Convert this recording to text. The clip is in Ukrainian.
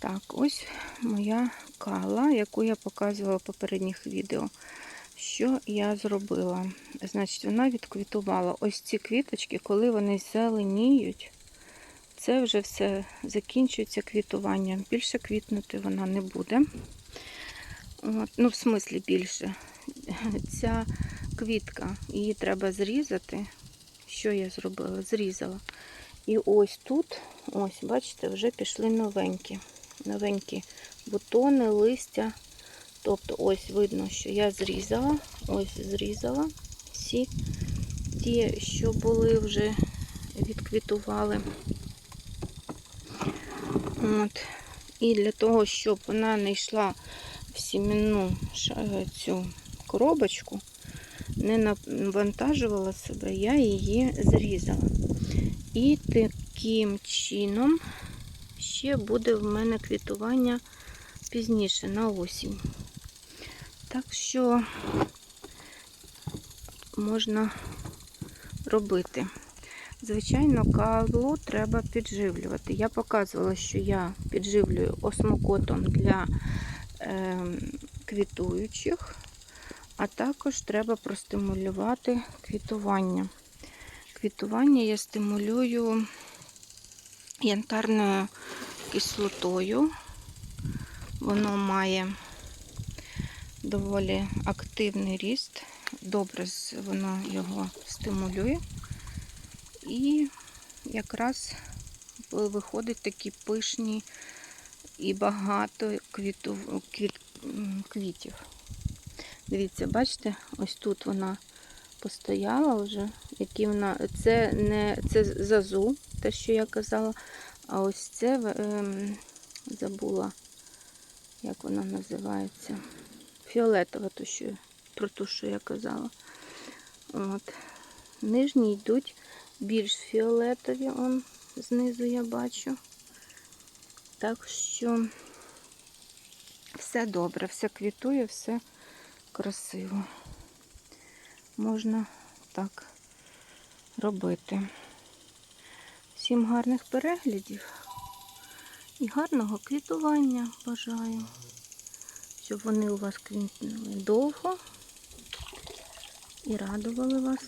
Так, ось моя кала, яку я показувала в попередніх відео. Що я зробила? Значить, вона відквітувала ось ці квіточки, коли вони зеленіють, це вже все закінчується квітуванням. Більше квітнути вона не буде. От, ну, в смислі більше. Ця квітка, її треба зрізати. Що я зробила? Зрізала. І ось тут, ось, бачите, вже пішли новенькі. Новенькі бутони, листя. Тобто, ось видно, що я зрізала, ось зрізала всі ті, що були вже відквітували. От. І для того, щоб вона не йшла в сім'яну цю коробочку, не навантажувала себе, я її зрізала. І таким чином ще буде в мене квітування пізніше на осінь. Так що можна робити. Звичайно, калу треба підживлювати. Я показувала, що я підживлюю осмокотом для е, квітуючих, а також треба простимулювати квітування. Квітування я стимулюю янтарною кислотою. Воно має доволі активний ріст, добре воно його стимулює. І якраз виходить такі пишні і багато квіту, квіт, квітів. Дивіться, бачите, ось тут вона постояла вже, які вона. Це не це зазу, те, що я казала, а ось це ем, забула, як вона називається. Фіолетова, то що, про ту, що я казала. От. Нижні йдуть більш фіолетові, он знизу я бачу. Так що все добре, все квітує, все красиво. Можна так робити. Всім гарних переглядів і гарного квітування бажаю, щоб вони у вас квітнули довго і радували вас.